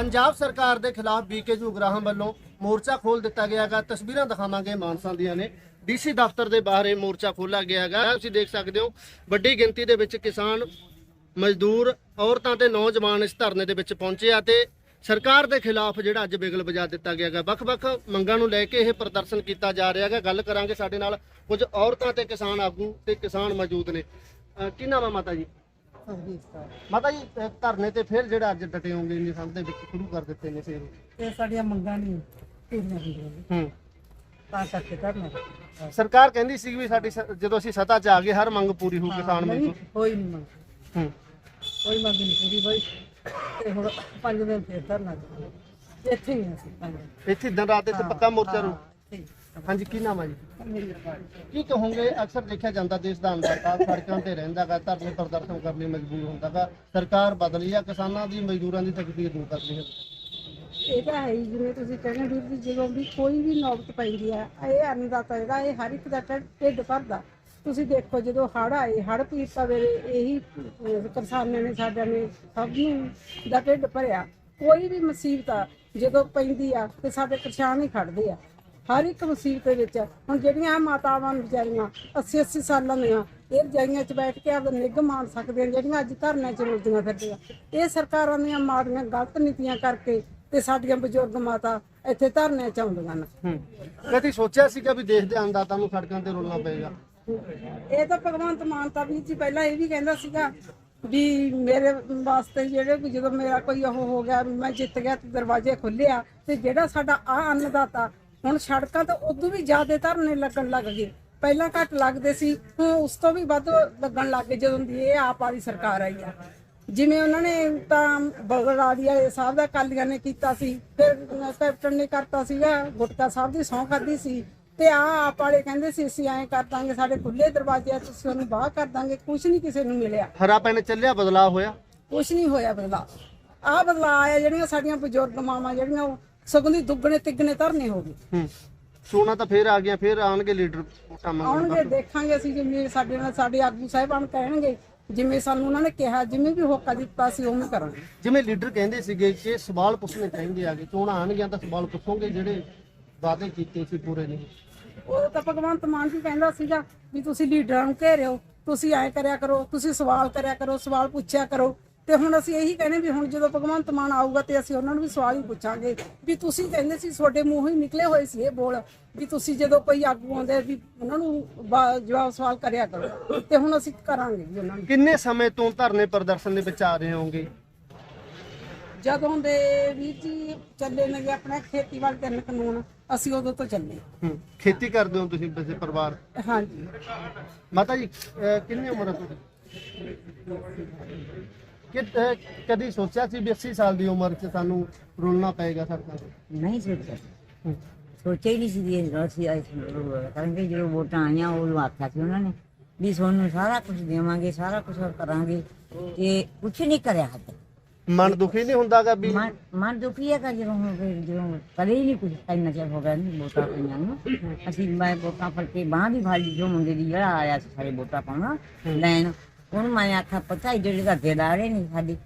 ਪੰਜਾਬ ਸਰਕਾਰ ਦੇ ਖਿਲਾਫ ਬੀਕੇਯੂ ਗ੍ਰਾਹਮ ਵੱਲੋਂ ਮੋਰਚਾ ਖੋਲ ਦਿੱਤਾ ਗਿਆ ਹੈਗਾ। ਤਸਵੀਰਾਂ ਦਿਖਾਵਾਂਗੇ ਮਾਨਸਾ ਦੀਆਂ ਨੇ। ਡੀਸੀ ਦਫ਼ਤਰ ਦੇ ਬਾਹਰ ਇਹ ਮੋਰਚਾ ਖੋਲਾ ਗਿਆ ਹੈਗਾ। ਤੁਸੀਂ ਦੇਖ ਸਕਦੇ ਹੋ, ਵੱਡੀ ਗਿਣਤੀ ਦੇ ਵਿੱਚ ਕਿਸਾਨ, ਮਜ਼ਦੂਰ, ਔਰਤਾਂ ਤੇ ਨੌਜਵਾਨ ਇਸ ਧਰਨੇ ਦੇ ਵਿੱਚ ਪਹੁੰਚੇ ਆ ਤੇ ਸਰਕਾਰ ਦੇ ਖਿਲਾਫ ਜਿਹੜਾ ਅੱਜ ਬਿਗਲ ਵਜਾ ਦਿੱਤਾ ਗਿਆ ਹੈਗਾ। ਵੱਖ-ਵੱਖ ਮੰਗਾਂ ਨੂੰ ਲੈ ਕੇ ਇਹ ਪ੍ਰਦਰਸ਼ਨ ਕੀਤਾ ਜਾ ਰਿਹਾ ਹੈਗਾ। ਗੱਲ ਕਰਾਂਗੇ ਸਾਡੇ ਨਾਲ ਕੁਝ ਔਰਤਾਂ ਤੇ ਕਿਸਾਨ ਆਗੂ ਤੇ ਕਿਸਾਨ ਮੌਜੂਦ ਨੇ। ਕੀ ਨਾਮ ਹੈ ਮਾਤਾ ਜੀ? ਮਾਤਾ ਜੀ ਅਹ ਧਰਨੇ ਤੇ ਫਿਰ ਜਿਹੜਾ ਅੱਜ ਡਟੇ ਹੋਗੇ ਇੰਨੀ ਸੰਦ ਦੇ ਵਿੱਚ ਸ਼ੁਰੂ ਕਰ ਦਿੱਤੇ ਨੇ ਫੇਰ। ਇਹ ਸਾਡੀਆਂ ਮੰਗਾਂ ਨਹੀਂ ਪੂਰੀਆਂ ਹੁੰਦੀਆਂ ਨੇ ਹੂੰ। ਤਾਂ ਕਰਕੇ ਕਰਨਾ ਸਰਕਾਰ ਕਹਿੰਦੀ ਸੀ ਵੀ ਸਾਡੀ ਸ- ਜਦੋਂ ਅਸੀਂ ਸੱਤਾ 'ਚ ਆ ਗਏ ਹਰ ਮੰਗ ਪੂਰੀ ਹੋਊ ਕਿਸਾਨ ਮਜ਼ਦੂਰ ਕੋਈ ਨਹੀਂ ਮੰਗ ਹੂੰ। ਕੋਈ ਮੰਗ ਨਹੀਂ ਪੂਰੀ ਹੋਈ ਤੇ ਹੁਣ ਪੰਜ ਦਿਨ ਫੇਰ ਕਰਨਾ ਇੱਥੇ ਹੀ ਹਾਂ ਅਸੀਂ ਪੰਜ ਦਿਨ। ਇੱਥੇ ਦਿਨ ਰਾਤ ਇੱਥੇ ਪੱਕਾ ਮੋਰਚਾ ਰੂ ਹਾਂ, ਇੱਥੇ ਹੀ। ਹਾਂਜੀ ਕੀ ਨਾਮ ਹੈ ਜੀ? ਕੀ ਕਹੋਗੇ? ਅਕਸਰ ਦੇਖਿਆ ਜਾਂਦਾ ਦੇਸ਼ ਦਾ ਅੰਦਾਜ਼ਾ ਸੜਕਾਂ ਤੇ ਰਹਿੰਦਾਗਾ ਧਰਨੇ ਪ੍ਰਦਰਸ਼ਨ ਕਰਨ ਲਈ ਮਜਬੂਰ ਹੁੰਦਾਗਾ ਸਰਕਾਰ ਬਦਲੀ ਆ ਕਿਸਾਨਾਂ ਦੀ ਮਜ਼ਦੂਰਾਂ ਦੀ ਤਕਦੀਰ ਦੂਰ ਕਰਨੀ ਹੈ। ਇਹ ਤਾਂ ਹੈ ਹੀ ਜਿਵੇਂ ਤੁਸੀਂ ਕਹਿੰਦੇ ਵੀਰ ਜੀ ਜਦੋਂ ਵੀ ਕੋਈ ਵੀ ਨੌਬਤ ਪੈਂਦੀ ਹੈ ਇਹ ਅੰਨਦਾਤਾ ਜਿਹੜਾ ਇਹ ਹਰ ਇੱਕ ਦਾ ਢਿੱਡ- ਢਿੱਡ ਭਰਦਾ। ਤੁਸੀਂ ਦੇਖੋ ਜਦੋਂ ਹੜ ਆਏ ਹੜ ਪੀੜਤਾਂ ਵੇਲੇ ਇਹੀ ਅਹ, ਕਿਸਾਨਾਂ ਨੇ ਸਾਡਿਆਂ ਨੇ ਸਭ ਨੂੰ ਦਾ ਢਿੱਡ ਭਰਿਆ। ਕੋਈ ਵੀ ਮੁਸੀਬਤ ਆ ਜਦੋਂ ਪੈਂਦੀ ਆ ਤੇ ਸਾਡੇ ਕਿਸਾਨ ਹੀ ਖੜਦੇ ਆ। ਹਰ ਇੱਕ ਮੁਸੀਬਤ ਦੇ ਵਿੱਚ ਹੁਣ ਜਿਹੜੀਆਂ ਆਹ ਮਾਤਾਵਾਂ ਵਿਚਾਰੀਆਂ 80 80 ਸਾਲਾਂ ਦੀਆਂ ਇਹ ਰਜਾਈਆਂ 'ਚ ਬੈਠ ਕੇ ਆਪਦਾ ਨਿੱਘ ਮਾਣ ਸਕਦੀਆਂ ਜਿਹੜੀਆਂ ਅੱਜ ਧਰਨਿਆਂ 'ਚ ਰੁਲਦੀਆਂ ਫਿਰਦੀਆਂ। ਇਹ ਸਰਕਾਰਾਂ ਦੀਆਂ ਮਾੜੀਆਂ ਗਲਤ ਨੀਤੀਆਂ ਕਰਕੇ ਤੇ ਸਾਡੀਆਂ ਬਜ਼ੁਰਗ ਮਾਤਾ ਇੱਥੇ ਧਰਨਿਆਂ 'ਚ ਆਉਂਦੀਆਂ ਨੇ। ਕਦੀ ਸੋਚਿਆ ਸੀਗਾ ਵੀ ਦੇਸ਼ ਦੇ ਅੰਦਾਜ਼ਾਂ ਨੂੰ ਸੜਕਾਂ ਤੇ ਰੋਲਣਾ ਪਏਗਾ। ਇਹ ਤਾਂ ਭਗਵੰਤ ਮਾਨ ਤਾਂ ਵੀ ਜੀ ਪਹਿਲਾਂ ਇਹ ਵੀ ਕਹਿੰਦਾ ਸੀਗਾ ਵੀ ਮੇਰੇ ਵਾਸਤੇ ਜਿਹੜੇ ਵੀ ਜਦੋਂ ਮੇਰਾ ਕੋਈ ਉਹ ਹੋ ਗਿਆ ਮੈਂ ਜਿੱਤ ਗਿਆ ਤੇ ਦਰਵਾਜ਼ੇ ਖੁੱਲਿਆ ਤੇ ਜਿਹੜਾ ਸਾਡਾ ਆ ਅੰਨਦਾਤਾ ਹੁਣ ਸੜਕਾਂ ਤੇ ਉਦੋਂ ਵੀ ਜ਼ਿਆਦਾ ਧਰਨੇ ਲੱਗਣ ਲੱਗ ਗਏ। ਪਹਿਲਾਂ ਘੱਟ ਲੱਗਦੇ ਸੀ ਹੁਣ ਉਸ ਤੋਂ ਵੀ ਵੱਧ ਲੱਗਣ ਲੱਗ ਗਏ ਜਦੋਂ ਦੀ ਇਹ ਆਪ ਵਾਲੀ ਸਰਕਾਰ ਆਈ ਆ। ਜਿਵੇਂ ਉਹਨਾਂ ਨੇ ਤਾਂ ਬਗੜਾੜੀ ਵਾਲੇ ਸਾਹਿਬ ਦਾ ਕਾਲੀਆਂ ਨੇ ਕੀਤਾ ਸੀ ਫਿਰ ਕੈਪਟਨ ਨੇ ਕਰਤਾ ਸੀਗਾ ਗੁਟਕਾ ਸਾਹਿਬ ਦੀ ਸਹੁੰ ਖਾਦੀ ਸੀ ਤੇ ਆ ਆਪ ਵਾਲੇ ਕਹਿੰਦੇ ਸੀ ਅਸੀਂ ਐਂ ਕਰ ਦਾਂਗੇ ਸਾਡੇ ਖੁੱਲੇ ਦਰਵਾਜ਼ੇ ਆ ਤੁਸੀਂ ਉਹਨੂੰ ਬਾਹਰ ਕਰ ਦਾਂਗੇ ਕੁਝ ਨਹੀਂ ਕਿਸੇ ਨੂੰ ਮਿਲਿਆ। ਹਰਾ ਪੈਨ ਚੱਲਿਆ ਬਦਲਾਅ ਹੋਇਆ? ਕੁਝ ਨਹੀਂ ਹੋਇਆ ਬਦਲਾ ਆ ਬਦਲਾ ਆਇਆ ਜਿਹੜੀਆਂ ਸਾਡੀਆਂ ਬਜ਼ੁਰਗ ਮਾਵਾਂ ਜਿਹੜੀਆਂ ਉਹ ਸਗੋਂ ਦੀ ਦੁੱਗਣੇ ਤਿੱਗਣੇ ਧਰਨੇ ਹੋ ਗਏ। ਹੂੰ। ਸੋਨਾ ਤਾਂ ਫੇਰ ਆ ਗਿਆ ਫੇਰ ਆਣਗੇ ਲੀਡਰ ਆਉਣਗੇ ਦੇਖਾਂਗੇ ਅਸੀਂ ਜਿਵੇਂ ਸਾਡੇ ਨਾਲ ਸਾਡੇ ਆਗੂ ਸਾਹਿਬਾਨ ਕਹਿਣਗੇ ਜਿਵੇਂ ਸਾਨੂੰ ਉਹਨਾਂ ਨੇ ਕਿਹਾ ਜਿਵੇਂ ਵੀ ਹੋਕਾ ਦਿੱਤਾ ਸੀ ਉਵੇਂ ਕਰਾਂਗੇ। ਜਿਵੇਂ ਲੀਡਰ ਕਹਿੰਦੇ ਸੀਗੇ ਕਿ ਸਵਾਲ ਪੁੱਛਣੇ ਚਾਹੀਦੇ ਆਗੇ ਚੋਣਾਂ ਆਣਗੀਆਂ ਤਾਂ ਸਵਾਲ ਪੁੱਛੋਗੇ ਜਿਹੜੇ ਵਾਅਦੇ ਕੀਤੇ ਸੀ ਪੂਰੇ ਨਹੀਂ ਉਹ ਤਾਂ ਭਗਵੰਤ ਮਾਨ ਜੀ ਕਹਿੰਦਾ ਸੀਗਾ ਵੀ ਤੁਸੀਂ ਲੀਡਰਾਂ ਨੂੰ ਘੇਰਿਓ ਤੁਸੀਂ ਐਂ ਕਰਿਆ ਕਰੋ ਤੁਸੀਂ ਸਵਾਲ ਕਰਿਆ ਕਰੋ ਸਵਾਲ ਪੁੱਛਿਆ ਕਰੋ। ਤੇ ਹੁਣ ਅਸੀਂ ਇਹੀ ਕਹਿੰਦੇ ਵੀ ਹੁਣ ਜਦੋਂ ਭਗਵੰਤ ਮਾਨ ਆਊਗਾ ਤੇ ਅਸੀਂ ਉਹਨਾਂ ਨੂੰ ਵੀ ਸਵਾਲ ਹੀ ਪੁੱਛਾਂਗੇ ਵੀ ਤੁਸੀਂ ਕਹਿੰਦੇ ਸੀ ਤੁਹਾਡੇ ਮੂੰਹੋਂ ਹੀ ਨਿਕਲੇ ਹੋਏ ਸੀ ਇਹ ਬੋਲ ਵੀ ਤੁਸੀਂ ਜਦੋਂ ਕੋਈ ਆਗੂ ਆਉਂਦੇ ਵੀ ਉਹਨਾਂ ਨੂੰ ਜਵਾਬ ਸਵਾਲ ਕਰਿਆ ਕਰੋ ਤੇ ਹੁਣ ਅਸੀਂ ਕਰਾਂਗੇ ਜੀ ਉਹਨਾਂ ਨੂੰ। ਕਿੰਨੇ ਸਮੇਂ ਤੋਂ ਧਰਨੇ ਪ੍ਰਦਰਸ਼ਨ ਦੇ ਵਿੱਚ ਆ ਰਹੇ ਹੋਗੇ ਜਦੋਂ ਦੇ ਵੀਰ ਜੀ ਚੱਲੇ ਨੇ ਆਪਣੇ ਖੇਤੀਬਾੜੀ ਤਿੰਨ ਕਾਨੂੰਨ ਅਸੀਂ ਉਦੋਂ ਤੋਂ ਚੱਲੇ। ਹੂੰ ਖੇਤੀ ਕਰਦੇ ਹੋ ਤੁਸੀਂ ਵੈਸੇ ਪਰਿਵਾਰ? ਹਾਂਜੀ। ਮਾਤਾ ਜੀ ਕਿੰਨੀ ਉਮਰ ਹੈ ਤੁਹਾਡੀ? ਕਿ ਅਹ ਕਦੀ ਸੋਚਿਆ ਸੀ ਵੀ 80 ਸਾਲ ਦੀ ਉਮਰ 'ਚ ਸਾਨੂੰ ਰੁਲਣਾ ਪਏਗਾ ਸੜਕਾਂ ਤੇ? ਨਹੀਂ ਸੋਚਿਆ ਹੂੰ। ਸੋਚਿਆ ਹੀ ਨਹੀਂ ਸੀ ਵੀ ਇਹ ਆਏ ਸੀ ਕਰਾਂਗੇ ਜਦੋਂ ਵੋਟਾਂ ਆਈਆਂ ਉਹ ਆਖਿਆ ਸੀ ਉਹਨਾਂ ਨੇ ਵੀ ਤੁਹਾਨੂੰ ਸਾਰਾ ਕੁਝ ਦੇਵਾਂਗੇ ਸਾਰਾ ਕੁਝ ਕਰਾਂਗੇ। ਤੇ ਕੁਝ ਨਹੀਂ ਕਰਿਆ ਹੱਦ ਮਨ ਦੁਖੀ ਨਹੀਂ ਹੁੰਦਾਗਾ ਵੀ? ਮਨ ਮਨ ਦੁਖੀ ਹੈਗਾ ਜਦੋਂ ਹੁਣ ਫਿਰ ਜਦੋਂ ਕਦੇ ਹੀ ਨਹੀਂ ਕੁਝ ਇੰਨਾ ਚਿਰ ਹੋ ਗਿਆ ਨਹੀਂ ਵੋਟਾਂ ਪਈਆਂ ਨੂੰ। ਅਸੀਂ ਮੈਂ ਵੋਟਾਂ ਫੜ ਕੇ ਬਾਂਹ ਦੀ ਫਾਲੀ ਜੋ ਮੁੰਡੇ ਦੀ ਜਿਹੜਾ ਆਇਆ ਸੀ ਸਾਰੇ ਵੋਟਾਂ ਪਾਉਣਾ ਲੈਣ ਉਹਨੂੰ ਮੈਂ ਆਖਿਆ ਪਤਾ ਜਿਹੜੇ ਦਾ ਦੇਦਾਰੇ ਨਹੀਂ ਸਾਡੀ।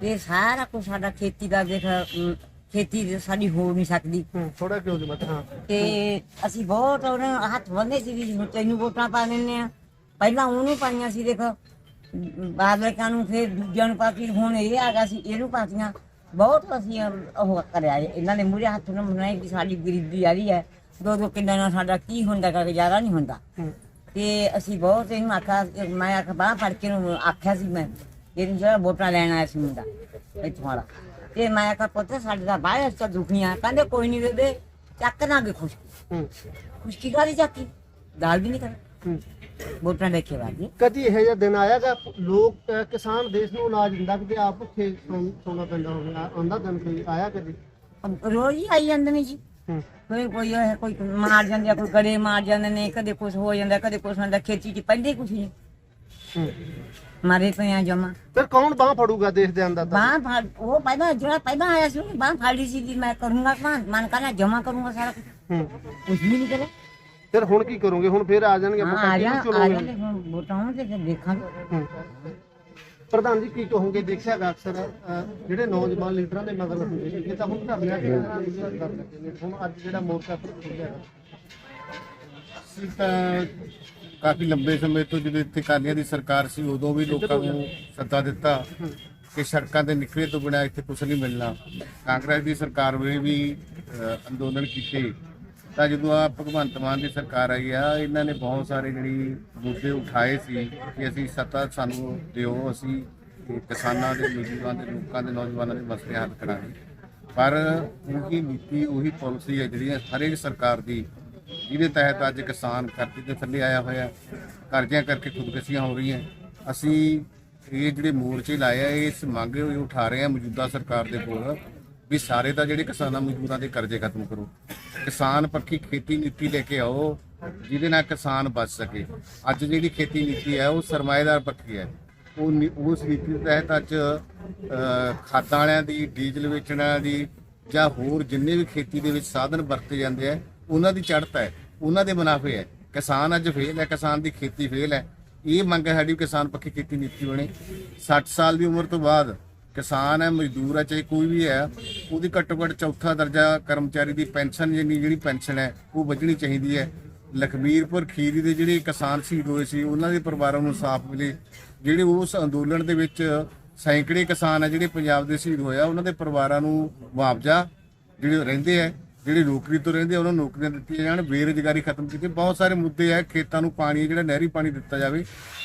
ਤੇ ਸਾਰਾ ਕੁਝ ਸਾਡਾ ਖੇਤੀ ਦਾ ਦੇਖ ਖੇਤੀ ਦੀ ਸਾਡੀ ਹੋ ਨਹੀਂ ਸਕਦੀ। ਥੋੜਾ ਕਿਉਂ ਜੀ ਮਤ ਹਾਂ। ਤੇ ਅਸੀਂ ਬਹੁਤ ਉਹਨੇ ਹੱਥ ਬੰਨੇ ਸੀ ਵੀ ਹੁਣ ਤੈਨੂੰ ਵੋਟਾਂ ਪਾ ਦਿੰਨੇ ਆ ਪਹਿਲਾਂ ਉਹਨੂੰ ਪਾਈਆਂ ਸੀ ਦੇਖ। ਬਾਦਲਕਾਂ ਨੂੰ ਫਿਰ ਦੂਜਿਆਂ ਨੂੰ ਪਾਤੀ ਹੁਣ ਇਹ ਆ ਗਿਆ ਸੀ ਇਹਨੂੰ ਪਾਤੀਆਂ। ਬਹੁਤ ਅਸੀਂ ਉਹ ਕਰਿਆ ਇਹਨਾਂ ਦੇ ਮੂਰੇ ਹੱਥ ਨੂੰ ਮਨਾਈ ਕਿ ਸਾਡੀ ਗਰੀਬੀ ਆ ਰਹੀ ਹੈ। ਦੋ ਦੋ ਕਿੰਨਾ ਨਾਲ ਸਾਡਾ ਕੀ ਹੁੰਦਾ ਕਾ ਗੁਜ਼ਾਰਾ ਨਹੀਂ ਹੁੰਦਾ। ਹੂੰ। ਤੇ ਅਸੀਂ ਬਹੁਤ ਇਹਨੂੰ ਆਖਿਆ ਮੈਂ ਆਖਿਆ ਬਾਹ ਫੜ ਕੇ ਨੂੰ ਆਖਿਆ ਸੀ ਮੈਂ ਇਹਨੂੰ ਜਿਹੜਾ ਵੋਟਾਂ ਲੈਣ ਆਇਆ ਸੀ ਮੁੰਡਾ ਇੱਥੋਂ ਵਾਲਾ। ਤੇ ਮੈਂ ਆਖਿਆ ਪੁੱਤ ਸਾਡੇ ਦਾ ਬਾਹਰ ਚ ਦੁਖੀਆਂ ਕਹਿੰਦੇ ਕੋਈ ਨਹੀਂ ਦੇ ਚੱਕ ਦਾਂਗੇ ਖੁਸ਼ ਹੂੰ। ਖੁਸ਼ਕੀ ਕਾਦੀ ਚੱਕੀ? ਦਾਲ ਵੀ ਨਹੀਂ ਕਰ। ਵੋਟਾਂ ਦੇਖੇ ਬਾਜੀ ਕਦੀ ਇਹੋ ਜਿਹਾ ਦਿਨ ਆਇਆਗਾ ਲੋਕ ਕਿਸਾਨ ਦੇਸ਼ ਨੂੰ ਅਨਾਜ ਦਿੰਦਾ ਕਿ ਆਪ ਭੁੱਖੇ ਸੌਣਾ ਪੈਂਦਾ ਹੋਵੇ। ਆ- ਆਉਂਦਾ ਦਿਨ ਕੋਈ ਆਇਆ ਕਦੀ? ਰੋਜ਼ ਹੀ ਆਈ ਜਾਂਦੇ ਨੇ ਜੀ। ਕੋਈ ਕੋਈ ਇਹ ਕੋਈ ਮਾਰ ਜਾਂਦੇ ਆ ਕੋਈ ਗੜੇ ਮਾਰ ਜਾਂਦੇ ਨੇ ਕਦੇ ਕੁਝ ਹੋ ਜਾਂਦਾ ਕਦੇ ਕੁਝ ਹੁੰਦਾ ਖੇਤੀ ਚ ਪਹਿਲੇ ਕੁਝ ਨਹੀਂ ਮਾਰੇ ਪਏ ਆ ਜਮਾ। ਫਿਰ ਕੌਣ ਬਾਹ ਫੜੂਗਾ ਦੇਸ਼ ਦੇ ਅੰਦਰ ਤਾਂ ਬਾਹ ਫੜ ਉਹ ਪਹਿਲਾਂ ਜਿਹੜਾ ਪਹਿਲਾਂ ਆਇਆ ਸੀ ਬਾਹ ਫਾੜੀ ਸੀ ਕਿ ਮੈਂ ਕਰੂੰਗਾ ਕਾਂ ਮਨ ਕਰਨਾ ਜਮਾ ਕਰੂੰਗਾ ਸਾਰਾ ਕੁਝ ਹੂੰ। ਕੁਝ ਵੀ ਨਹੀਂ ਕਰੇ ਫਿਰ ਹੁਣ ਕੀ ਕਰੋਗੇ? ਹੁਣ ਫਿਰ ਆ ਜਾਣਗੇ ਆ ਜਾ ਕਿਹਨੂੰ ਆ ਚੁਣੋਗੇ? ਜਾ ਹੁਣ ਵੋਟਾਂ ਹੋਣ ਤੇ ਫਿਰ ਦੇਖਾਂਗੇ। ਪ੍ਰਧਾਨ ਜੀ ਕੀ ਕਹੋਗੇ? ਦੇਖਿਆ ਗਾ ਅਕਸਰ ਅਹ, ਜਿਹੜੇ ਨੌਜਵਾਨ ਲੀਡਰਾਂ ਦੇ ਮਗਰ ਹੁੰਦੇ ਨੇ ਇਹ ਤਾਂ ਹੁਣ ਧਰਨਿਆਂ ਤੇ ਕਰ ਲੱਗੇ ਨੇ। ਹੁਣ ਅੱਜ ਜਿਹੜਾ ਮੋਰਚਾ ਖੁੱਲਿਆ ਗਾ ਅਸੀਂ ਤਾਂ ਕਾਫੀ ਲੰਬੇ ਸਮੇਂ ਤੋਂ ਜਦੋਂ ਇੱਥੇ ਕਾਲੀਆਂ ਦੀ ਸਰਕਾਰ ਸੀ ਉਦੋਂ ਵੀ ਲੋਕਾਂ ਨੂੰ ਸੱਦਾ ਦਿੱਤਾ ਕਿ ਸੜਕਾਂ ਤੇ ਨਿਕਲੇ ਤੋਂ ਬਿਨਾਂ ਇੱਥੇ ਕੁਝ ਨਹੀਂ ਮਿਲਣਾ। ਕਾਂਗਰਸ ਦੀ ਸਰਕਾਰ ਵੇਲੇ ਵੀ ਅਹ, ਅੰਦੋਲਨ ਕੀਤੇ। ਤਾਂ ਜਦੋਂ ਆ ਭਗਵੰਤ ਮਾਨ ਦੀ ਸਰਕਾਰ ਆਈ ਆ, ਇਹਨਾਂ ਨੇ ਬਹੁਤ ਸਾਰੇ ਜਿਹੜੀ ਮੁੱਦੇ ਉਠਾਏ ਸੀ ਕਿ ਅਸੀਂ ਸੱਤਾ ਸਾਨੂੰ ਦਿਓ, ਅਸੀਂ ਕਿਸਾਨਾਂ ਦੇ ਮਜ਼ਦੂਰਾਂ ਦੇ, ਲੋਕਾਂ ਦੇ, ਨੌਜਵਾਨਾਂ ਦੇ ਮਸਲੇ ਹੱਲ ਕਰਾਂਗੇ। ਪਰ ਉਹੀ ਨੀਤੀ, ਉਹੀ ਪਾਲਿਸੀ ਹੈ ਜਿਹੜੀ ਹਰੇਕ ਸਰਕਾਰ ਦੀ, ਜਿਹਦੇ ਤਹਿਤ ਅੱਜ ਕਿਸਾਨ ਕਰਜ਼ੇ ਦੇ ਥੱਲੇ ਆਇਆ ਹੋਇਆ, ਕਰਜ਼ਿਆਂ ਕਰਕੇ ਖੁਦਕਸ਼ੀਆਂ ਹੋ ਰਹੀਆਂ। ਅਸੀਂ ਇਹ ਜਿਹੜੇ ਮੋਰਚੇ ਲਾਏ ਆ, ਇਸ ਮੰਗ ਉਠਾ ਰਹੇ ਆ ਮੌਜੂਦਾ ਸਰਕਾਰ ਦੇ ਕੋਲ। ਵੀ ਸਾਰੇ ਤਾਂ ਜਿਹੜੇ ਕਿਸਾਨਾਂ ਮਜ਼ਦੂਰਾਂ ਦੇ ਕਰਜ਼ੇ ਖਤਮ ਕਰੋ। ਕਿਸਾਨ ਪੱਖੀ ਖੇਤੀ ਨੀਤੀ ਲੈ ਕੇ ਆਓ, ਜਿਹਦੇ ਨਾਲ ਕਿਸਾਨ ਬਚ ਸਕੇ। ਅੱਜ ਜਿਹੜੀ ਖੇਤੀ ਨੀਤੀ ਹੈ, ਉਹ ਸਰਮਾਏਦਾਰ ਪੱਖੀ ਹੈ। ਉਹ ਨੀ- ਉਸ ਨੀਤੀ ਦੇ ਤਹਿਤ ਅੱਜ ਖਾਦਾਂ ਵਾਲਿਆਂ ਦੀ, ਡੀਜ਼ਲ ਵੇਚਣ ਵਾਲਿਆਂ ਦੀ, ਜਾਂ ਹੋਰ ਜਿੰਨੇ ਵੀ ਖੇਤੀ ਦੇ ਵਿੱਚ ਸਾਧਨ ਵਰਤੇ ਜਾਂਦੇ ਆ, ਉਹਨਾਂ ਦੀ ਚੜ੍ਹਤ ਹੈ, ਉਹਨਾਂ ਦੇ ਮੁਨਾਫੇ ਹੈ। ਕਿਸਾਨ ਅੱਜ ਫੇਲ ਹੈ, ਕਿਸਾਨ ਦੀ ਖੇਤੀ ਫੇਲ ਹੈ। ਇਹ ਮੰਗ ਹੈ ਸਾਡੀ ਕਿਸਾਨ ਪੱਖੀ ਖੇਤੀ ਨੀਤੀ ਬਣੇ। 60 ਸਾਲ ਦੀ ਉਮਰ ਤੋਂ ਬਾਅਦ ਕਿਸਾਨ ਹੈ, ਮਜ਼ਦੂਰ ਹੈ, ਚਾਹੇ ਕੋਈ ਵੀ ਹੈ, ਉਹਦੀ ਘੱਟੋ ਘੱਟ ਚੌਥਾ ਦਰਜਾ ਕਰਮਚਾਰੀ ਦੀ ਪੈਨਸ਼ਨ ਜਿੰਨੀ ਜਿਹੜੀ ਪੈਨਸ਼ਨ ਹੈ, ਉਹ ਵੱਜਣੀ ਚਾਹੀਦੀ ਹੈ। ਲਖਮੀਰਪੁਰ ਖੀਰੀ ਦੇ ਜਿਹੜੇ ਕਿਸਾਨ ਸ਼ਹੀਦ ਹੋਏ ਸੀ, ਉਹਨਾਂ ਦੇ ਪਰਿਵਾਰਾਂ ਨੂੰ ਇਨਸਾਫ ਮਿਲੇ। ਜਿਹੜੇ ਉਸ ਅੰਦੋਲਨ ਦੇ ਵਿੱਚ ਸੈਂਕੜੇ ਕਿਸਾਨ ਹੈ, ਜਿਹੜੇ ਪੰਜਾਬ ਦੇ ਸ਼ਹੀਦ ਹੋਇਆ ਉਹਨਾਂ ਦੇ ਪਰਿਵਾਰਾਂ ਨੂੰ ਮੁਆਵਜ਼ਾ ਜਿਹੜੇ ਰਹਿੰਦੇ ਹੈ ਜਿਹੜੇ ਨੌਕਰੀ ਤੋਂ ਰਹਿੰਦੇ ਆ, ਉਹਨਾਂ ਨੂੰ ਨੌਕਰੀਆਂ ਦਿੱਤੀਆਂ ਜਾਣ ਬੇਰੁਜ਼ਗਾਰੀ ਖਤਮ ਕੀਤੀ। ਬਹੁਤ ਸਾਰੇ ਮੁੱਦੇ ਆ ਖੇਤਾਂ ਨੂੰ ਪਾਣੀ ਹੈ ਜਿਹੜਾ ਨਹਿਰੀ ਪਾਣੀ ਦਿੱਤਾ ਜਾਵੇ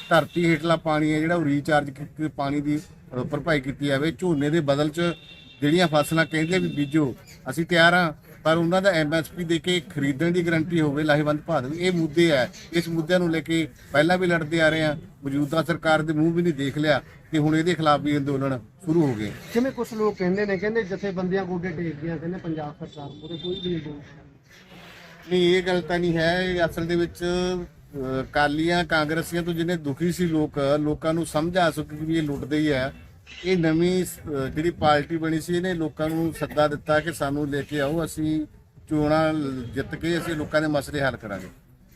ਧਰਤੀ ਹੇਠਲਾ ਪਾਣੀ ਹੈ ਜਿਹੜਾ ਉਹ ਰੀਚਾਰਜ ਕਰਕੇ ਪਾਣੀ ਦੀ ਅ, ਭਰਪਾਈ ਕੀਤੀ ਜਾਵੇ। ਝੋਨੇ ਦੇ ਬਦਲ 'ਚ ਜਿਹੜੀਆਂ ਫਸਲਾਂ ਕਹਿੰਦੇ ਵੀ ਬੀਜੋ ਅਸੀਂ ਤਿਆਰ ਆ ਪਰ ਉਹਨਾਂ ਦਾ ਐਮਐਸਪੀ ਦੇ ਕੇ ਖਰੀਦਣ ਦੀ ਗਾਰੰਟੀ ਹੋਵੇ ਲਾਹੇਵੰਦ ਭਾਅ ਇਹ ਮੁੱਦੇ ਆ। ਇਸ ਮੁੱਦਿਆਂ ਨੂੰ ਲੈ ਕੇ ਪਹਿਲਾਂ ਵੀ ਲੜਦੇ ਆ ਰਹੇ ਆ ਮੌਜੂਦਾ ਸਰਕਾਰ ਦੇ ਮੂੰਹ ਵੀ ਨਹੀਂ ਦੇਖ ਲਿਆ। ਤੇ ਹੁਣ ਇਹਦੇ ਖਿਲਾਫ ਵੀ ਅੰਦੋਲਨ ਸ਼ੁਰੂ ਹੋ ਗਏ। ਜਿਵੇਂ ਕੁਝ ਲੋਕ ਕਹਿੰਦੇ ਨੇ ਕਹਿੰਦੇ ਜਥੇਬੰਦੀਆਂ ਗੋਡੇ ਟੇਕ ਗਈਆਂ ਕਹਿੰਦੇ ਪੰਜਾਬ ਸਰਕਾਰ ਪੂਰੇ ਕੋਈ ਵੀ ਨਹੀਂ ਨਹੀਂ ਇਹ ਗੱਲ ਤਾਂ ਨਹੀਂ ਹੈ। ਇਹ ਅਸਲ ਦੇ ਵਿੱਚ ਕਾਲੀਆਂ ਕਾਂਗਰਸੀਆਂ ਤੋਂ ਜਿਹਨੇ ਦੁਖੀ ਸੀ ਲੋਕ ਲੋਕਾਂ ਨੂੰ ਸਮਝ ਆ ਸਕੀ ਵੀ ਇਹ ਲੁੱਟਦੇ ਹੀ ਹੈ। ਇਹ ਨਵੀਂ ਜਿਹੜੀ ਪਾਰਟੀ ਬਣੀ ਸੀ ਇਹਨੇ ਲੋਕਾਂ ਨੂੰ ਸੱਦਾ ਦਿੱਤਾ ਕਿ ਸਾਨੂੰ ਲੈ ਕੇ ਆਓ ਅਸੀਂ ਚੋਣਾਂ ਜਿੱਤ ਕੇ ਅਸੀਂ ਲੋਕਾਂ ਦੇ ਮਸਲੇ ਹੱਲ ਕਰਾਂਗੇ।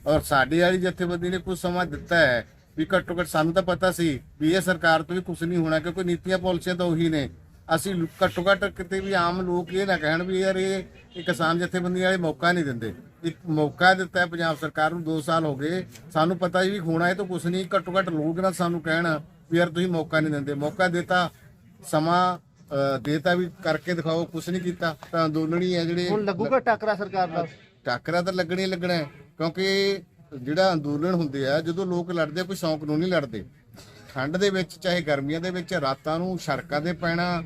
ਔਰ ਸਾਡੇ ਵਾਲੀ ਜਥੇਬੰਦੀ ਨੇ ਕੁਝ ਸਮਾਂ ਦਿੱਤਾ ਹੈ ਵੀ ਘੱਟੋ ਘੱਟ ਸਾਨੂੰ ਤਾਂ ਪਤਾ ਸੀ ਵੀ ਇਹ ਸਰਕਾਰ ਤੋਂ ਵੀ ਕੁਝ ਨਹੀਂ ਹੋਣਾ ਕਿਉਂਕਿ ਨੀਤੀਆਂ ਪਾਲਿਸੀਆਂ ਤਾਂ ਉਹੀ ਨੇ। ਅਸੀਂ ਘੱਟੋ ਘੱਟ ਕਿਤੇ ਵੀ ਆਮ ਲੋਕ ਇਹ ਨਾ ਕਹਿਣ ਵੀ ਯਾਰ ਇਹ ਇਹ ਕਿਸਾਨ ਜਥੇਬੰਦੀ ਵਾਲੇ ਮੌਕਾ ਨਹੀਂ ਦਿੰਦੇ। ਇੱਕ ਮੌਕਾ ਦਿੱਤਾ ਹੈ ਪੰਜਾਬ ਸਰਕਾਰ ਨੂੰ 2 ਸਾਲ ਹੋ ਗਏ। ਸਾਨੂੰ ਪਤਾ ਹੀ ਵੀ ਹੋਣਾ ਇਹ ਤਾਂ ਕੁਝ ਨਹੀਂ। ਘੱਟੋ ਘੱਟ ਲੋਕ ਨਾ ਸਾਨੂੰ ਕਹਿਣ ਵੀ ਯਾਰ ਤੁਸੀਂ ਮੌਕਾ ਨਹੀਂ ਦਿੰਦੇ। ਮੌਕਾ ਦਿੱਤਾ ਸਮਾਂ ਦੇਤਾ ਵੀ ਕਰਕੇ ਦਿਖਾਓ ਕੁਝ ਨਹੀਂ ਕੀਤਾ। ਤਾਂ ਅੰਦੋਲਨੀ ਹੈ ਜਿਹੜੇ ਹੁਣ ਲੱਗੂਗਾ ਟਾਕਰਾ ਸਰਕਾਰ ਦਾ। ਟਾਕਰਾ ਤਾਂ ਲੱਗਣੀ ਹੀ ਲੱਗਣਾ ਹੈ, ਕਿਉਂਕਿ ਜਿਹੜਾ ਅੰਦੋਲਨ ਹੁੰਦੇ ਆ ਜਦੋਂ ਲੋਕ ਲੜਦੇ ਆ, ਕੋਈ ਸ਼ੌਂਕ ਨੂੰ ਨਹੀਂ ਲੜਦੇ। ਠੰਡ ਦੇ ਵਿੱਚ ਚਾਹੇ ਗਰਮੀਆਂ ਦੇ ਵਿੱਚ ਰਾਤਾਂ ਨੂੰ ਸੜਕਾਂ ਤੇ ਪੈਣਾ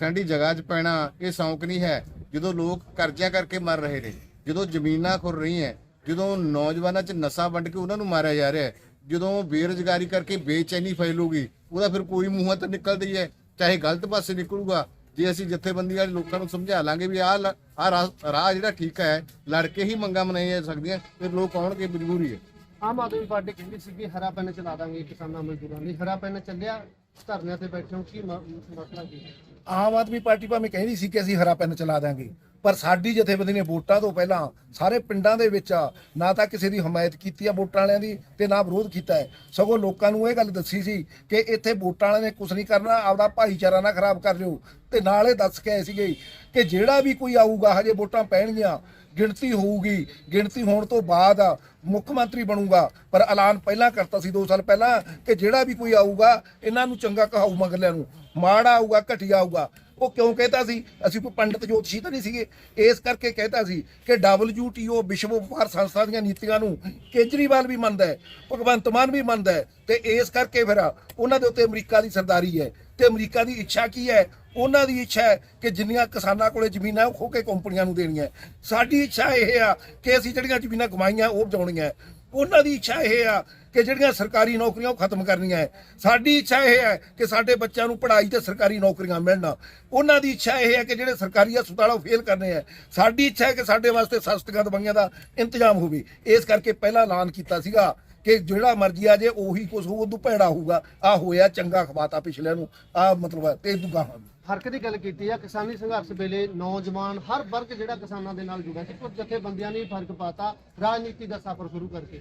ਠੰਡੀ ਜਗ੍ਹਾ 'ਚ ਪੈਣਾ ਇਹ ਸ਼ੌਂਕ ਨਹੀਂ ਹੈ। ਜਦੋਂ ਲੋਕ ਕਰਜ਼ਿਆਂ ਕਰਕੇ ਮਰ ਰਹੇ ਨੇ ਜਦੋਂ ਜ਼ਮੀਨਾਂ ਖੁਰ ਰਹੀ ਹੈ ਜਦੋਂ ਨੌਜਵਾਨਾਂ 'ਚ ਨਸ਼ਾ ਵੰਡ ਕੇ ਉਹਨਾਂ ਨੂੰ ਮਾਰਿਆ ਜਾ ਰਿਹਾ ਹੈ ਜਦੋਂ ਬੇਰੁਜ਼ਗਾਰੀ ਕਰਕੇ ਬੇਚੈਨੀ ਫੈਲੂਗੀ ਉਹਦਾ ਫਿਰ ਕੋਈ ਮੂੰਹਾਂ ਤੋਂ ਨਿਕਲਦੀ ਹੈ। ਚਾਹੇ ਗਲਤ ਪਾਸੇ ਨਿਕਲੂਗਾ ਜੇ ਅਸੀਂ ਜਥੇਬੰਦੀਆਂ ਵਾਲੇ ਲੋਕਾਂ ਨੂੰ ਸਮਝਾ ਲਾਂਗੇ ਵੀ ਆਹ ਲ- ਆਹ ਰਾਹ ਰਾਹ ਜਿਹੜਾ ਠੀਕ ਹੈ ਲੜ ਕੇ ਹੀ ਮੰਗਾਂ ਮਨਾਈਆਂ ਜਾ ਸਕਦੀਆਂ, ਫਿਰ ਲੋਕ ਆਉਣਗੇ ਮਜਬੂਰੀ ਹੈ ਆਮ ਆਦਮੀ ਪਾਰਟੀ ਕਹਿੰਦੀ ਸੀ ਕਿ ਹਰਾ ਪੈਨ ਚਲਾ ਦਾਂਗੇ ਕਿਸਾਨਾਂ ਮਜ਼ਦੂਰਾਂ ਲਈ। ਹਰਾ ਪੈਨ ਚੱਲਿਆ ਧਰਨਿਆਂ ਤੇ ਬੈਠੇ ਹੋ, ਕੀ ਮ- ਮਸਲਾ ਕੀ ਹੈ? ਆਮ ਆਦਮੀ ਪਾਰਟੀ ਭਾਵੇਂ ਕਹਿੰਦੀ ਸੀ ਕਿ ਅਸੀਂ ਹਰਾ ਪੈਨ ਚਲਾ ਦਾਂਗੇ ਪਰ ਸਾਡੀ ਜਥੇਬੰਦੀ ਨੇ ਵੋਟਾਂ ਤੋਂ ਪਹਿਲਾਂ ਸਾਰੇ ਪਿੰਡਾਂ ਦੇ ਵਿੱਚ ਨਾ ਤਾਂ ਕਿਸੇ ਦੀ ਹਮਾਇਤ ਕੀਤੀ ਆ ਵੋਟਾਂ ਵਾਲਿਆਂ ਦੀ ਤੇ ਨਾ ਵਿਰੋਧ ਕੀਤਾ ਹੈ। ਸਗੋਂ ਲੋਕਾਂ ਨੂੰ ਇਹ ਗੱਲ ਦੱਸੀ ਸੀ ਕਿ ਇੱਥੇ ਵੋਟਾਂ ਵਾਲਿਆਂ ਨੇ ਕੁਝ ਨਹੀਂ ਕਰਨਾ, ਆਪਦਾ ਭਾਈਚਾਰਾ ਨਾ ਖਰਾਬ ਕਰ ਲਿਓ। ਤੇ ਨਾਲ ਇਹ ਦੱਸ ਕੇ ਆਏ ਸੀਗੇ ਕਿ ਜਿਹੜਾ ਵੀ ਕੋਈ ਆਊਗਾ, ਹਜੇ ਵੋਟਾਂ ਪੈਣਗੀਆਂ। ਗਿਣਤੀ ਹੋਊਗੀ। ਗਿਣਤੀ ਹੋਣ ਤੋਂ ਬਾਅਦ ਮੁੱਖ ਮੰਤਰੀ ਬਣੂਗਾ। ਪਰ ਐਲਾਨ ਪਹਿਲਾਂ ਕਰਤਾ ਸੀ 2 ਸਾਲ ਪਹਿਲਾਂ ਕਿ ਜਿਹੜਾ ਵੀ ਕੋਈ ਆਊਗਾ, ਇਹਨਾਂ ਨੂੰ ਚੰਗਾ ਕਹਾਊ ਮਗਲਿਆਂ ਨੂੰ। ਮਾੜਾ ਆਊਗਾ, ਘਟੀਆ ਆਊਗਾ। ਉਹ ਕਿਉਂ ਕਹਿੰਦਾ ਸੀ? ਅਸੀਂ ਕੋਈ ਪੰਡਤ ਜੋਤਸ਼ੀ ਤਾਂ ਨਹੀਂ ਸੀਗੇ। ਇਸ ਕਰਕੇ ਕਹਿੰਦਾ ਸੀ ਕਿ WTO ਵਿਸ਼ਵ ਵਪਾਰ ਸੰਸਥਾ ਦੀਆਂ ਨੀਤੀਆਂ ਨੂੰ ਕੇਜਰੀਵਾਲ ਵੀ ਮੰਨਦਾ ਹੈ, ਭਗਵੰਤ ਮਾਨ ਵੀ ਮੰਨਦਾ ਹੈ ਤੇ ਇਸ ਕਰਕੇ ਫਿਰ ਉਹਨਾਂ ਦੇ ਉੱਤੇ ਅਮਰੀਕਾ ਦੀ ਸਰਦਾਰੀ ਹੈ। ਤੇ ਅਮਰੀਕਾ ਦੀ ਇੱਛਾ ਕੀ ਹੈ? ਉਹਨਾਂ ਦੀ ਇੱਛਾ ਹੈ ਕਿ ਜਿੰਨੀਆਂ ਕਿਸਾਨਾਂ ਕੋਲੇ ਜ਼ਮੀਨਾਂ ਉਹ ਖੋ ਕੇ ਕੰਪਨੀਆਂ ਨੂੰ ਦੇਣੀਆਂ ਸਾਡੀ ਇੱਛਾ ਇਹ ਆ ਕਿ ਅਸੀਂ ਜਿਹੜੀਆਂ ਜ਼ਮੀਨਾਂ ਕਮਾਈਆਂ ਉਹ ਬਚਾਉਣੀਆਂ ਉਹਨਾਂ ਦੀ ਇੱਛਾ ਇਹ ਆ ਕਿ ਜਿਹੜੀਆਂ ਸਰਕਾਰੀ ਨੌਕਰੀਆਂ ਉਹ ਖਤਮ ਕਰਨੀਆਂ ਹੈ। ਸਾਡੀ ਇੱਛਾ ਇਹ ਹੈ ਕਿ ਸਾਡੇ ਬੱਚਿਆਂ ਨੂੰ ਪੜ੍ਹਾਈ ਤੇ ਸਰਕਾਰੀ ਨੌਕਰੀਆਂ ਮਿਲਣ। ਉਹਨਾਂ ਦੀ ਇੱਛਾ ਇਹ ਹੈ ਕਿ ਜਿਹੜੇ ਸਰਕਾਰੀ ਹਸਪਤਾਲ ਉਹ ਫੇਲ ਕਰਨੇ ਹੈ। ਸਾਡੀ ਇੱਛਾ ਹੈ ਕਿ ਸਾਡੇ ਵਾਸਤੇ ਸਸਤੀਆਂ ਦਵਾਈਆਂ ਦਾ ਇੰਤਜ਼ਾਮ ਹੋਵੇ। ਇਸ ਕਰਕੇ ਪਹਿਲਾਂ ਐਲਾਨ ਕੀਤਾ ਸੀਗਾ ਕਿ ਜਿਹੜਾ ਮਰਜ਼ੀ ਆ ਜੇ ਉਹੀ ਕੁਝ ਹੋਊ ਉਦੋਂ ਭੈੜਾ ਹੋਊਗਾ। ਆ ਹੋਇਆ ਚੰਗਾ ਖਵਾਤਾ ਪਿਛਲਿਆਂ ਨੂੰ ਆ ਮਤਲਬ ਹੈ, ਤੇ ਦੁਗਾ ਫ਼ਰਕ ਦੀ ਗੱਲ ਕੀਤੀ ਆ ਕਿਸਾਨੀ ਸੰਘਰਸ਼ ਵੇਲੇ ਨੌਜਵਾਨ ਹਰ ਵਰਗ ਜਿਹੜਾ ਕਿਸਾਨਾਂ ਦੇ ਨਾਲ ਜੁੜਿਆ ਸੀ ਕੁਝ ਜਥੇਬੰਦੀਆਂ ਨੇ ਫ਼ਰਕ ਪਾਤਾ ਰਾਜਨੀਤੀ ਦਾ ਸਫ਼ਰ ਸ਼ੁਰੂ ਕਰਕੇ।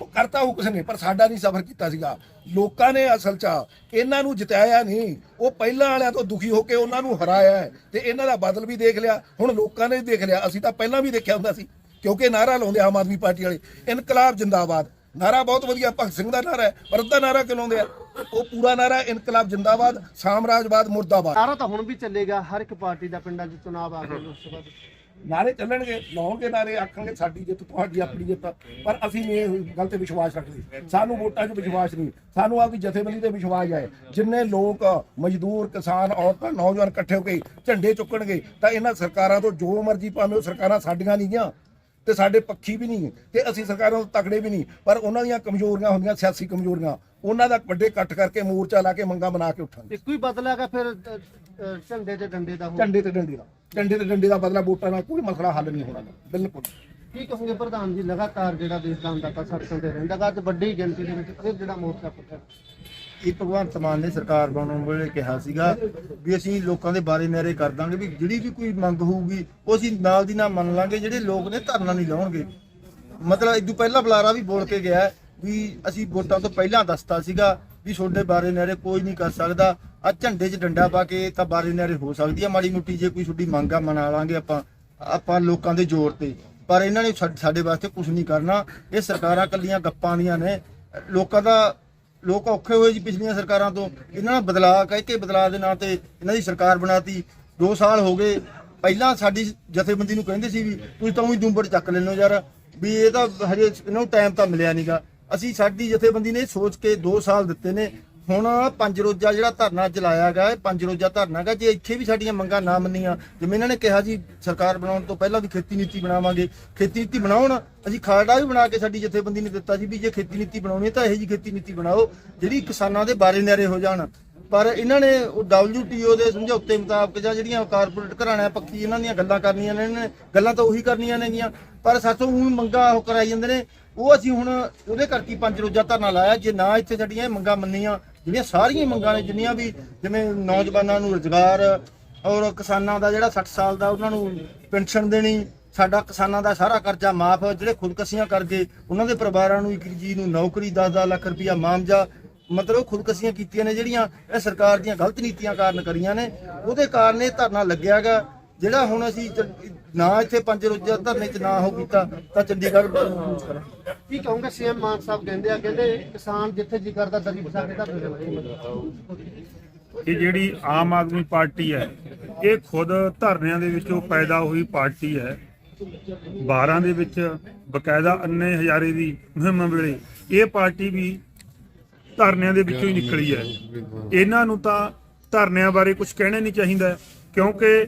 ਉਹ ਕਰਤਾ ਉਹ ਕਿਸੇ ਨੇ ਪਰ ਸਾਡਾ ਨਹੀਂ ਸਫਰ ਕੀਤਾ ਸੀਗਾ। ਲੋਕਾਂ ਨੇ ਅਸਲ 'ਚ ਇਹਨਾਂ ਨੂੰ ਜਿਤਾਇਆ ਨਹੀਂ ਉਹ ਪਹਿਲਾਂ ਵਾਲਿਆਂ ਤੋਂ ਦੁਖੀ ਹੋ ਕੇ ਉਹਨਾਂ ਨੂੰ ਹਰਾਇਆ ਹੈ ਤੇ ਇਹਨਾਂ ਦਾ ਬਦਲ ਵੀ ਦੇਖ ਲਿਆ ਹੁਣ ਲੋਕਾਂ ਨੇ ਵੀ ਦੇਖ ਲਿਆ। ਅਸੀਂ ਤਾਂ ਪਹਿਲਾਂ ਵੀ ਦੇਖਿਆ ਹੁੰਦਾ ਸੀ ਕਿਉਂਕਿ ਨਾਰਾ ਲਾਉਂਦੇ ਆਮ ਆਦਮੀ ਪਾਰਟੀ ਵਾਲੇ ਇਨਕਲਾਬ ਜਿੰਦਾਬਾਦ। ਨਾਰਾ ਬਹੁਤ ਵਧੀਆ ਭਗਤ ਸਿੰਘ ਦਾ ਨਾਰਾ ਹੈ ਪਰ ਉਹਦਾ ਨਾਰਾ ਕਿਉਂ ਲਾਉਂਦੇ ਆ? ਉਹ ਪੂਰਾ ਨਾਰਾ ਇਨਕਲਾਬ ਜਿੰਦਾਬਾਦ ਸਾਮਰਾਜਵਾਦ ਮੁਰਦਾਬਾਦ। ਸਾਰਾ ਤਾਂ ਹੁਣ ਵੀ ਚੱਲੇਗਾ ਹਰ ਇੱਕ ਪਾਰਟੀ ਦਾ ਪਿੰਡਾਂ 'ਚ ਚੁਣਾਵ ਆ ਗਏ ਲੋਕ ਸਭਾ ਦੇ ਨਾਰੇ ਚੱਲਣਗੇ ਲਾਉਣਗੇ ਨਾਰੇ ਆਖਣਗੇ ਸਾਡੀ ਜਿੱਤ ਤੁਹਾਡੀ ਆਪਣੀ ਜਿੱਤ ਪਰ ਅਸੀਂ ਨਹੀਂ ਇਹ ਗੱਲ ਤੇ ਵਿਸ਼ਵਾਸ ਰੱਖਦੇ। ਸਾਨੂੰ ਵੋਟਾਂ 'ਚ ਵਿਸ਼ਵਾਸ ਨਹੀਂ। ਸਾਨੂੰ ਆਪਦੀ ਜਥੇਬੰਦੀ ਤੇ ਵਿਸ਼ਵਾਸ ਹੈ ਜਿੰਨੇ ਲੋਕ ਮਜ਼ਦੂਰ ਕਿਸਾਨ ਔਰਤਾਂ ਨੌਜਵਾਨ ਇਕੱਠੇ ਹੋ ਕੇ ਝੰਡੇ ਚੁੱਕਣਗੇ ਤਾਂ ਇਹਨਾਂ ਸਰਕਾਰਾਂ ਤੋਂ ਜੋ ਮਰਜ਼ੀ ਭਾਵੇਂ ਉਹ ਸਰਕਾਰਾਂ ਸਾਡੀਆਂ ਨਹੀਂ ਗੀਆਂ ਤੇ ਸਾਡੇ ਪੱਖੀ ਵੀ ਨਹੀਂ ਤੇ ਅਸੀਂ ਸਰਕਾਰਾਂ ਤੋਂ ਤਕੜੇ ਵੀ ਨਹੀਂ ਪਰ ਉਹਨਾਂ ਦੀਆਂ ਕਮਜ਼ੋਰੀਆਂ ਹੁੰਦੀਆਂ ਸਿਆਸੀ ਕਮਜ਼ੋਰੀਆਂ ਉਹਨਾਂ ਦਾ ਵੱਡੇ ਇਕੱਠ ਕਰਕੇ ਮੋਰਚਾ ਲਾ ਕੇ ਮੰਗਾ ਬਣਾ ਕੇ ਉੱਠਾਂਗੇ। ਇੱਕੋ ਹੀ ਬਦਲਾਗਾ ਫਿਰ ਝੰਡੇ ਤੇ ਡੰਡੇ ਦਾ ਝੰਡੇ ਤੇ ਡੰਡੇ ਦਾ ਝੰਡੇ ਤੇ ਡੰਡੇ ਦਾ ਬਦਲਾ ਵੋਟਾਂ ਨਾਲ ਕੋਈ ਮਸਲਾ ਹੱਲ ਨਹੀਂ ਹੋਣਾ ਬਿਲਕੁਲ। ਕੀ ਕਹੋਗੇ ਪ੍ਰਧਾਨ ਜੀ ਲਗਾਤਾਰ ਜਿਹੜਾ ਦੇਸ਼ ਦਾ ਅੰਦਾਤਾ ਸੜਕਾਂ ਤੇ ਰਹਿੰਦਾਗਾ ਤੇ ਵੱਡੀ ਗਿਣਤੀ ਦੇ ਵਿੱਚ ਫਿਰ ਜਿਹੜਾ ਮੋਰਚਾ ਪੁੱਟਿਆ ਇਹ ਭਗਵੰਤ ਮਾਨ ਨੇ ਸਰਕਾਰ ਬਣਾਉਣ ਵੇਲੇ ਕਿਹਾ ਸੀਗਾ ਵੀ ਅਸੀਂ ਲੋਕਾਂ ਦੇ ਬਾਰੇ ਨਰੇ ਕਰ ਦਾਂਗੇ ਵੀ ਜਿਹੜੀ ਵੀ ਕੋਈ ਮੰਗ ਹੋਊਗੀ, ਉਹ ਅਸੀਂ ਨਾਲ ਦੀ ਨਾਲ ਮੰਨ ਲਾਂਗੇ, ਜਿਹੜੇ ਲੋਕ ਨੇ ਧਰਨਾ ਨਹੀਂ ਲਾਉਣਗੇ। ਮਤਲਬ ਇਦੋਂ ਪਹਿਲਾਂ ਬੁਲਾਰਾ ਵੀ ਬੋਲ ਕੇ ਗਿਆ ਵੀ ਅਸੀਂ ਵੋਟਾਂ ਤੋਂ ਪਹਿਲਾਂ ਦੱਸਤਾ ਸੀਗਾ ਵੀ ਤੁਹਾਡੇ ਬਾਰੇ ਨਰੇ ਕੋਈ ਨਹੀਂ ਕਰ ਸਕਦਾ। ਆ ਝੰਡੇ 'ਚ ਡੰਡਾ ਪਾ ਕੇ ਤਾਂ ਬਾਰੇ ਨਰੇ ਹੋ ਸਕਦੀ ਆ। ਮਾੜੀ ਮੁੱਟੀ ਜੇ ਕੋਈ ਤੁਹਾਡੀ ਮੰਗ ਆ, ਮਨਾ ਲਾਂਗੇ ਆਪਾਂ ਆਪਾਂ ਲੋਕਾਂ ਦੇ ਜ਼ੋਰ ਤੇ। ਪਰ ਇਹਨਾਂ ਨੇ ਸਾ- ਸਾਡੇ ਵਾਸਤੇ ਕੁਝ ਨਹੀਂ ਕਰਨਾ। ਇਹ ਸਰਕਾਰਾਂ ਕੱਲੀਆਂ ਗੱਪਾਂ ਦੀਆਂ ਨੇ। ਲੋਕਾਂ ਦਾ ਲੋਕ ਔਖੇ ਹੋਏ ਜੀ ਪਿਛਲੀਆਂ ਸਰਕਾਰਾਂ ਤੋਂ। ਇਹਨਾਂ ਨੇ ਬਦਲਾਅ, ਕਹਿ ਕੇ ਬਦਲਾਅ ਦੇ ਨਾਂ ਤੇ ਇਹਨਾਂ ਦੀ ਸਰਕਾਰ ਬਣਾਤੀ। 2 ਸਾਲ ਹੋ ਗਏ। ਪਹਿਲਾਂ ਸਾਡੀ ਜਥੇਬੰਦੀ ਨੂੰ ਕਹਿੰਦੇ ਸੀ ਵੀ ਤੁਸੀਂ ਤਾਂ ਉਹੀ ਦੁੰਬੜ ਚੱਕ ਲੈਣੋ ਯਾਰ, ਵੀ ਇਹ ਤਾਂ ਹਜੇ ਇਹਨਾਂ ਨੂੰ ਟਾਈਮ ਤਾਂ ਮਿਲਿਆ ਨਹੀਂਗਾ ਅਸੀਂ ਸਾਡੀ ਜਥੇਬੰਦੀ ਨੇ ਸੋਚ ਕੇ 2 ਸਾਲ ਦਿੱਤੇ ਨੇ। ਹੁਣ ਪੰਜ ਰੋਜ਼ਾ ਜਿਹੜਾ ਧਰਨਾ ਚਲਾਇਆ ਗਿਆ, ਇਹ ਪੰਜ ਰੋਜ਼ਾ ਧਰਨਾ ਗਾ ਜੇ ਇੱਥੇ ਵੀ ਸਾਡੀਆਂ ਮੰਗਾਂ ਨਾ ਮੰਨੀਆਂ, ਜਿਵੇਂ ਇਹਨਾਂ ਨੇ ਕਿਹਾ ਜੀ ਸਰਕਾਰ ਬਣਾਉਣ ਤੋਂ ਪਹਿਲਾਂ ਵੀ ਖੇਤੀ ਨੀਤੀ ਬਣਾਵਾਂਗੇ। ਖੇਤੀ ਨੀਤੀ ਬਣਾਉਣ, ਅਸੀਂ ਖਾੜਾ ਵੀ ਬਣਾ ਕੇ ਸਾਡੀ ਜਥੇਬੰਦੀ ਨੇ ਦਿੱਤਾ ਸੀ ਵੀ ਜੇ ਖੇਤੀ ਨੀਤੀ ਬਣਾਉਣੀ ਹੈ ਤਾਂ ਇਹੋ ਜੀ ਖੇਤੀ ਨੀਤੀ ਬਣਾਓ, ਜਿਹੜੀ ਕਿਸਾਨਾਂ ਦੇ ਬਾਰੇ ਨਿਆਰੇ ਹੋ ਜਾਣ। ਪਰ ਇਹਨਾਂ ਨੇ ਉਹ WTO ਦੇ ਸਮਝੌਤੇ ਮੁਤਾਬਕ ਜਾਂ ਜਿਹੜੀਆਂ ਕਾਰਪੋਰੇਟ ਘਰਾਣਿਆਂ ਪੱਖੀ ਇਹਨਾਂ ਦੀਆਂ ਗੱਲਾਂ ਕਰਨੀਆਂ ਨੇ, ਇਹਨਾਂ ਨੇ ਗੱਲਾਂ ਤਾਂ ਉਹੀ ਕਰਨੀਆਂ ਨੇਗੀਆਂ। ਪਰ ਸਾਥੋਂ ਉਹ ਮੰਗਾ ਉਹ ਕਰਾਈ ਜਾਂਦੇ ਨੇ। ਉਹ ਅਸੀਂ ਹੁਣ ਉਹਦੇ ਕਰਕੇ ਪੰਜ ਰੋਜ਼ਾ ਧਰਨਾ ਲਾਇਆ, ਜੇ ਨਾ ਇੱਥੇ ਸਾਡੀਆਂ ਇਹ ਮੰਗਾਂ ਮੰਨੀਆਂ ਜਿਹੜੀਆਂ ਸਾਰੀਆਂ ਮੰਗਾਂ ਨੇ, ਜਿੰਨੀਆਂ ਵੀ ਜਿਵੇਂ ਨੌਜਵਾਨਾਂ ਨੂੰ ਰੁਜ਼ਗਾਰ ਔਰ ਕਿਸਾਨਾਂ ਦਾ ਜਿਹੜਾ 60 ਸਾਲ ਦਾ ਉਹਨਾਂ ਨੂੰ ਪੈਨਸ਼ਨ ਦੇਣੀ, ਸਾਡਾ ਕਿਸਾਨਾਂ ਦਾ ਸਾਰਾ ਕਰਜ਼ਾ ਮਾਫ, ਜਿਹੜੇ ਖੁਦਕਸ਼ੀਆਂ ਕਰ ਗਏ ਉਹਨਾਂ ਦੇ ਪਰਿਵਾਰਾਂ ਨੂੰ ਇੱਕ ਜੀ ਨੂੰ ਨੌਕਰੀ 10-10 ਲੱਖ ਰੁਪਇਆ ਮਾਮਜਾ, ਮਤਲਬ ਖੁਦਕਸ਼ੀਆਂ ਕੀਤੀਆਂ ਨੇ, ਜਿਹੜੀਆਂ ਇਹ ਸਰਕਾਰ ਦੀਆਂ ਗਲਤ ਨੀਤੀਆਂ ਕਾਰਨ ਕਰੀਆਂ ਨੇ, ਉਹਦੇ ਕਾਰਨ ਇਹ ਧਰਨਾ ਲੱਗਿਆਗਾ, ਜਿਹੜਾ ਹੁਣ ਅਸੀਂ ਨਾ ਇੱਥੇ ਪੰਜ ਰੋਜ਼ਾ ਧਰਨੇ 'ਚ ਨਾ ਹੋ ਕੀਤਾ ਤਾਂ ਚੰਡੀਗੜ੍ਹ ਕੀ ਕਹੋਗੇ? ਸੀਐਮ ਮਾਨ ਸਾਹਿਬ ਕਹਿੰਦੇ ਆ ਕਹਿੰਦੇ ਕਿਸਾਨ ਜਿੱਥੇ ਜੀ ਕਰਦਾ ਦਰੀ ਵਿਛਾ ਕੇ ਧਰਨੇ ਇਹ ਜਿਹੜੀ ਆਮ ਆਦਮੀ ਪਾਰਟੀ ਹੈ ਇਹ ਖੁਦ ਧਰਨਿਆਂ ਦੇ ਵਿੱਚੋਂ ਪੈਦਾ ਹੋਈ ਪਾਰਟੀ ਹੈ। 12 ਦੇ ਵਿੱਚ ਬਕਾਇਦਾ ਅੰਨੇ ਹਜ਼ਾਰੇ ਦੀ ਮੁਹਿੰਮ ਵੇਲੇ ਇਹ ਪਾਰਟੀ ਵੀ ਧਰਨਿਆਂ ਦੇ ਵਿੱਚੋਂ ਹੀ ਨਿਕਲੀ ਹੈ। ਇਹਨਾਂ ਨੂੰ ਤਾਂ ਧਰਨਿਆਂ ਬਾਰੇ ਕੁਝ ਕਹਿਣਾ ਨਹੀਂ ਚਾਹੀਦਾ ਕਿਉਂਕਿ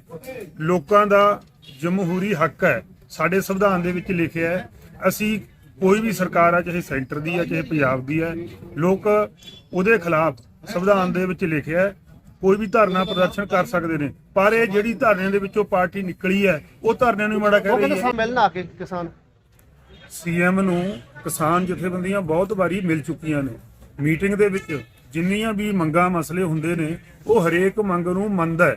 ਲੋਕਾਂ ਦਾ ਜਮਹੂਰੀ ਹੱਕ ਹੈ ਸਾਡੇ ਸੰਵਿਧਾਨ ਦੇ ਵਿੱਚ ਲਿਖਿਆ ਹੈ ਅਸੀਂ ਕੋਈ ਵੀ ਸਰਕਾਰ ਆ ਚਾਹੇ ਸੈਂਟਰ ਦੀ ਆ ਚਾਹੇ ਪੰਜਾਬ ਦੀ ਹੈ ਲੋਕ ਉਹਦੇ ਖਿਲਾਫ ਸੰਵਿਧਾਨ ਦੇ ਵਿੱਚ ਲਿਖਿਆ ਹੈ ਕੋਈ ਵੀ ਧਰਨਾ ਪ੍ਰਦਰਸ਼ਨ ਕਰ ਸਕਦੇ ਨੇ ਪਰ ਇਹ ਜਿਹੜੀ ਧਰਨਿਆਂ ਦੇ ਵਿੱਚੋਂ ਪਾਰਟੀ ਨਿਕਲੀ ਹੈ ਉਹ ਧਰਨਿਆਂ ਨੂੰ ਮਾੜਾ ਕਹਿ ਰਹੀ ਹੈ ਮਿਲਣ ਆ ਕੇ ਕਿਸਾਨ। ਸੀਐਮ ਨੂੰ ਕਿਸਾਨ ਜਥੇਬੰਦੀਆਂ ਬਹੁਤ ਵਾਰੀ ਮਿਲ ਚੁੱਕੀਆਂ ਨੇ ਮੀਟਿੰਗ ਦੇ ਵਿੱਚ ਜਿੰਨੀਆਂ ਵੀ ਮੰਗਾਂ ਮਸਲੇ ਹੁੰਦੇ ਨੇ ਉਹ ਹਰੇਕ ਮੰਗ ਨੂੰ ਮੰਨਦਾ ਹੈ।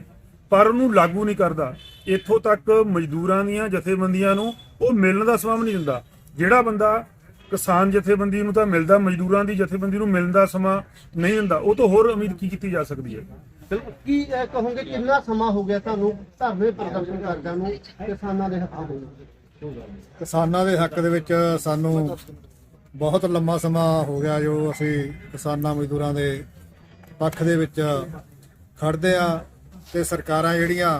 ਪਰ ਉਹਨੂੰ ਲਾਗੂ ਨਹੀਂ ਕਰਦਾ। ਇੱਥੋਂ ਤੱਕ ਮਜ਼ਦੂਰਾਂ ਦੀਆਂ ਜਥੇਬੰਦੀਆਂ ਨੂੰ ਉਹ ਮਿਲਣ ਦਾ ਸਮਾਂ ਵੀ ਨਹੀਂ ਦਿੰਦਾ। ਜਿਹੜਾ ਬੰਦਾ ਕਿਸਾਨ ਜਥੇਬੰਦੀ ਨੂੰ ਤਾਂ ਮਿਲਦਾ ਮਜ਼ਦੂਰਾਂ ਦੀ ਜਥੇਬੰਦੀ ਨੂੰ ਮਿਲਣ ਦਾ ਸਮਾਂ ਨਹੀਂ ਦਿੰਦਾ। ਉਹ ਤੋਂ ਹੋਰ ਉਮੀਦ ਕੀ ਕੀਤੀ ਜਾ ਸਕਦੀ ਹੈ? ਬਿਲਕੁਲ। ਕੀ ਕਹੋਗੇ ਕਿੰਨਾ ਸਮਾਂ ਹੋ ਗਿਆ ਤੁਹਾਨੂੰ ਧਰਨੇ ਪ੍ਰਦਰਸ਼ਨ ਕਰਦਿਆਂ ਨੂੰ ਕਿਸਾਨਾਂ ਦੇ ਹੱਕਾਂ ਦੇ ਵਿੱਚ? ਕਿਸਾਨਾਂ ਦੇ ਹੱਕ ਦੇ ਵਿੱਚ ਸਾਨੂੰ ਬਹੁਤ ਲੰਮਾ ਸਮਾਂ ਹੋ ਗਿਆ ਜੋ ਅਸੀਂ ਕਿਸਾਨਾਂ ਮਜ਼ਦੂਰਾਂ ਦੇ ਪੱਖ ਦੇ ਵਿੱਚ ਖੜਦੇ ਆ ਤੇ ਸਰਕਾਰਾਂ ਜਿਹੜੀਆਂ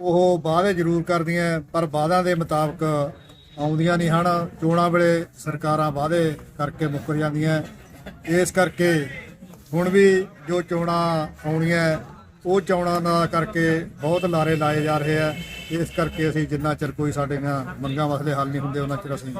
ਉਹ ਵਾਅਦੇ ਜ਼ਰੂਰ ਕਰਦੀਆਂ ਪਰ ਵਾਅਦਿਆਂ ਦੇ ਮੁਤਾਬਕ ਆਉਂਦੀਆਂ ਨਹੀਂ ਹਨ। ਚੋਣਾਂ ਵੇਲੇ ਸਰਕਾਰਾਂ ਵਾਅਦੇ ਕਰਕੇ ਮੁੱਕਰ ਜਾਂਦੀਆਂ ਇਸ ਕਰਕੇ ਹੁਣ ਵੀ ਜੋ ਚੋਣਾਂ ਆਉਣੀਆਂ ਉਹ ਚੋਣਾਂ ਦਾ ਕਰਕੇ ਬਹੁਤ ਲਾਰੇ ਲਾਏ ਜਾ ਰਹੇ ਆ ਇਸ ਕਰਕੇ ਅਸੀਂ ਜਿੰਨਾ ਚਿਰ ਕੋਈ ਸਾਡੀਆਂ ਮੰਗਾਂ ਮਸਲੇ ਹੱਲ ਨਹੀਂ ਹੁੰਦੇ ਉਹਨਾਂ ਚਿਰ ਅਸੀਂ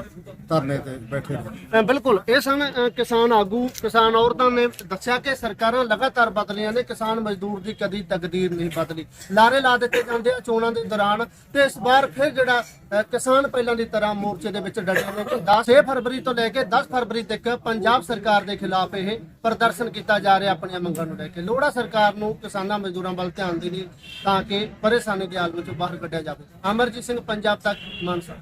ਧਰਨੇ ਤੇ ਬੈਠੇ ਰਹੇ ਅ, ਬਿਲਕੁਲ ਇਹ ਸਨ ਅ, ਕਿਸਾਨ ਆਗੂ ਕਿਸਾਨ ਔਰਤਾਂ ਨੇ ਦੱਸਿਆ ਕਿ ਸਰਕਾਰਾਂ ਲਗਾਤਾਰ ਬਦਲੀਆਂ ਨੇ ਕਿਸਾਨ ਮਜ਼ਦੂਰ ਦੀ ਕਦੀ ਤਕਦੀਰ ਨਹੀਂ ਬਦਲੀ। ਲਾਰੇ ਲਾ ਦਿੱਤੇ ਜਾਂਦੇ ਆ ਚੋਣਾਂ ਦੇ ਦੌਰਾਨ ਤੇ ਇਸ ਵਾਰ ਫਿਰ ਜਿਹੜਾ ਅ, ਕਿਸਾਨ ਪਹਿਲਾਂ ਦੀ ਤਰ੍ਹਾਂ ਮੋਰਚੇ ਦੇ ਵਿੱਚ ਡਟੇ ਨੇ ਕਿ 10 ਫਰਵਰੀ ਤੋਂ ਲੈ ਕੇ 10 ਫਰਵਰੀ ਤੱਕ ਪੰਜਾਬ ਸਰਕਾਰ ਦੇ ਖਿਲਾਫ ਇਹ ਪ੍ਰਦਰਸ਼ਨ ਕੀਤਾ ਜਾ ਰਿਹਾ ਆਪਣੀਆਂ ਮੰਗਾਂ ਨੂੰ ਲੈ ਕੇ। ਲੋੜਾ ਸਰਕਾਰ ਨੂੰ ਕਿਸਾਨਾਂ ਮਜ਼ਦੂਰਾਂ ਵੱਲ ਧਿਆਨ ਦੇਣੀ ਤਾਂ ਕਿ ਪਰੇਸ਼ਾਨੀ ਦੇ ਆਲਮ ਵਿੱਚੋਂ ਬਾਹਰ ਕੱਢਿਆ ਜਾਵੇ। ਅਮਰਜੀਤ ਸਿੰਘ ਪੰਜਾਬ ਤੱਕ ਮਾਨਸਾ।